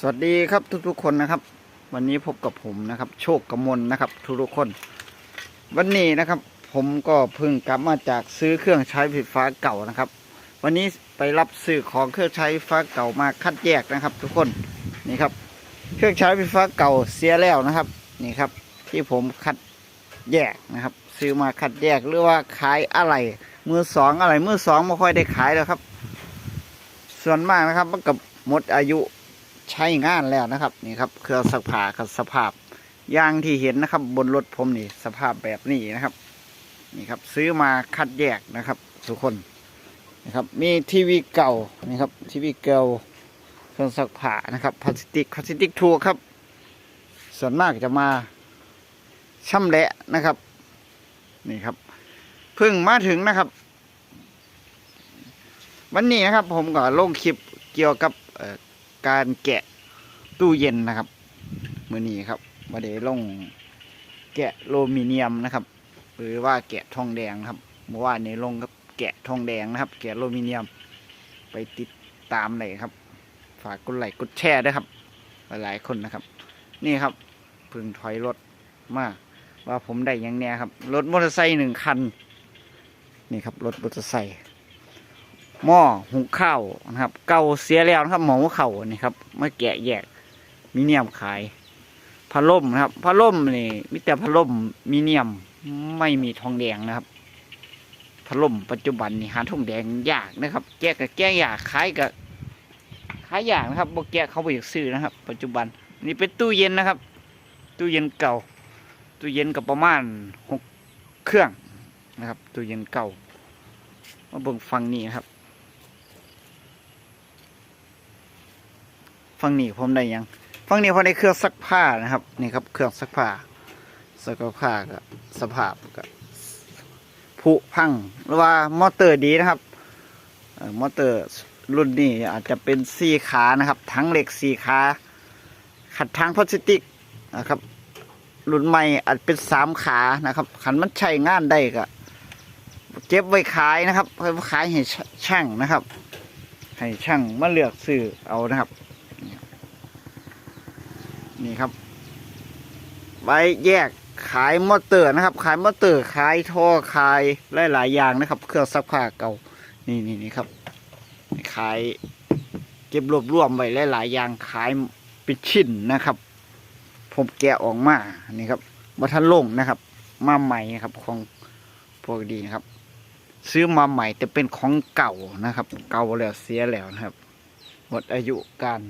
สวัสดีครับทุกๆคนนะครับ วันนี้พบกับผมนะครับ โชคกมลนะครับ ทุกๆคน วันนี้นะครับ ผมก็เพิ่งกลับมาจากซื้อเครื่องใช้ไฟฟ้าเก่านะครับ วันนี้ไปรับซื้อของเครื่องใช้ไฟฟ้าเก่ามาคัดแยกนะครับ ทุกคนนี่ครับ เครื่องใช้ไฟฟ้าเก่าเสียแล้วนะครับนี่ครับ ที่ผมคัดแยกนะครับ ซื้อมาคัดแยกหรือว่าขายอะไรมือสองอะไรมือสองไม่ค่อยได้ขายแล้วครับ ส่วนมากนะครับมันกับหมดอายุ ใช้งานแล้วนะครับนี่ครับเครื่องซักผ้ากับสภาพยางที่เห็นนะครับ บนรถผมนี่สภาพแบบนี้นะครับ นี่ครับ ซื้อมาคัดแยกนะครับ ทุกคนนะครับ มีทีวีเก่านี่ครับทีวีเก่าเครื่องซักผ้านะครับพลาสติกพลาสติกทัวครับ ส่วนมากจะมาช่ำแหละนะครับ นี่ครับเพิ่งมาถึงนะครับ วันนี้นะครับ ผมก็ลงคลิปเกี่ยวกับเอ่อ การแกะตู้เย็นนะครับมือนี้ครับมาเดลงแกะโลมิเนียมนะครับ หรือว่าแกะทองแดงครับเมื่อวานนี้ลงกับแกะทองแดงนะครับ แกะโลมิเนียม ไปติดตามเลยครับ ฝากกดไลค์กดแชร์ด้วยครับ หลายๆคนนะครับ นี่ครับพึ่งถอยรถมาว่าผมได้ยังแน่ครับรถมอเตอร์ไซค์หนึ่งคัน นี่ครับรถมอเตอร์ไซค์ หม้อหุงข้าวนะครับ เก่าเสียแล้วนะครับหม้อหุงข้าวนี่ครับมาแกะแยกมีเนียมขายพัดลมนะครับพัดลมนี่มีแต่พัดลมมีเนียมไม่มีทองแดงนะครับพัดลมปัจจุบันนี่หาทองแดงยากนะครับ แกะกับแกะยากขายกับขายยากนะครับบ่แกะเขาไปอยากซื้อนะครับ ปัจจุบันนี่เป็นตู้เย็นนะครับ ตู้เย็นเก่า ตู้เย็นกับประมาณหกเครื่องนะครับ ตู้เย็นเก่ามาเบิ่งฟังนี้นะครับ ฟังนี้ผมได้ยังฟังนี้ผมได้เครื่องซักผ้านะครับ นี่ครับเครื่องซักผ้าซักผ้าก็สภาพก็ผุพังหรือว่ามอเตอร์ดีนะครับมอเตอร์รุ่นนี้อาจจะเป็นสี่ขานะครับทั้งเหล็กสี่ขาขัดทางพลาสติกนะครับรุ่นใหม่อาจเป็นสามขานะครับขันมันใช้งานได้ก็เก็บไว้ขายนะครับไว้ขายให้ช่างนะครับ ให้ช่างมาเลือกซื้อเอานะครับ นี่ครับ ไว้แยกขายมอเตอร์นะครับ ขายมอเตอร์ขายท่อขายหลายๆอย่างนะครับ เครื่องซักผ้าเก่า นี่นี่นี่ครับ ขายเก็บรวบรวมไว้หลายๆอย่างขายเป็นชิ้นนะครับ ผมแกะออกมานี่ครับบัทันลงนะครับ มาใหม่นะครับของพวกดีนะครับ ซื้อมาใหม่แต่เป็นของเก่านะครับ เก่าแล้วเสียแล้วนะครับหมดอายุการ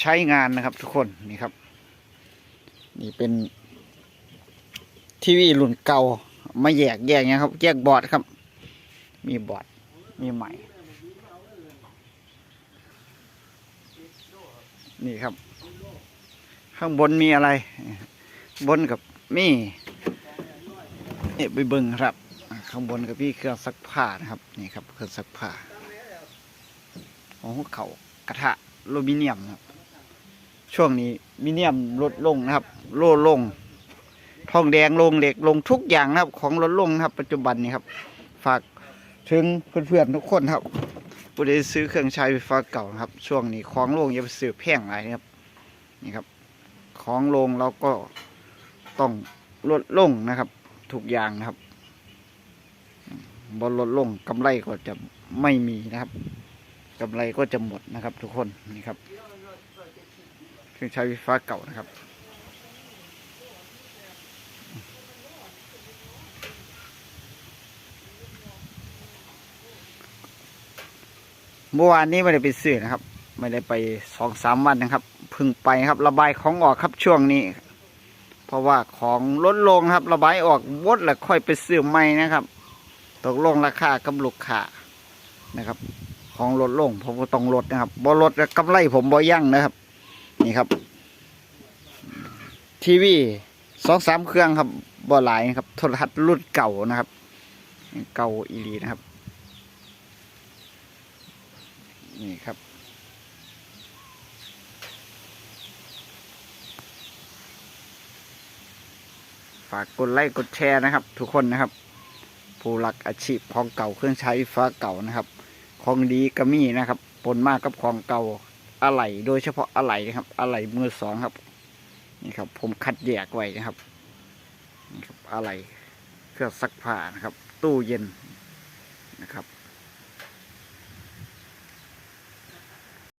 ใช้งานนะครับทุกคนนี่ครับ นี่เป็น ทีวีรุ่นเก่ามาแยกแยกเนี่ยครับ แยกบอร์ดครับ มีบอร์ดมีใหม่ นี่ครับ ข้างบนมีอะไร บนกับมีเนี่ยไปเบิ่งครับ ข้างบนกับพี่เครื่องซักผ้านะครับ นี่ครับเครื่องซักผ้าโอ้เขากระทะโลมิเนียมครับ ช่วงนี้มิเนียมลดลงนะครับ โลลง ทองแดงลงเหล็กลงทุกอย่างนะครับ ของลดลงนะครับ ปัจจุบันนี้ครับ ฝากถึงเพื่อนๆทุกคนครับผู้ใดซื้อเครื่องใช้ไฟฟ้าเก่านะครับ ช่วงนี้ของลงอย่าไปซื้อแพงอะไรนะครับ นี่ครับ ของลงเราก็ต้องลดลงนะครับทุกอย่างนะครับบอลลดลงกำไรก็จะไม่มีนะครับกำไรก็จะหมดนะครับ ทุกคนนี่ครับ เครื่องใช้ไฟฟ้าเก่านะครับ เมื่อวานนี้ไม่ได้ไปซื้อนะครับ ไม่ได้ไปสองสามวันนะครับเพึ่งไปครับ ระบายของออกครับช่วงนี้ เพราะว่าของลดลงครับ ระบายออกวดแล้วค่อยไปซื้อใหม่นะครับ ตกลงราคากับลูกค้านะครับ ของลดลงผมก็ต้องลดนะครับบ่ลดกำไรผมบ่ยั่งนะครับ นี่ครับ ทีวีสองสามเครื่องครับบ่หลายครับ โทรทัศน์รุ่นเก่านะครับ เก่าอีหลีนะครับ นี่ครับฝากกดไลค์กดแชร์นะครับ ทุกคนนะครับ ผู้รักอาชีพของเก่าเครื่องใช้ฟฟ้าเก่านะครับ ของดีก็มีนะครับ ปนมากกับของเก่า อะไหล่โดยเฉพาะอะไหล่นะครับอะไหล่มือสองครับ นี่ครับ ผมคัดแยกไว้นะครับนี่ครับอะไหล่เครื่องซักผ้านะครับ ตู้เย็นนะครับ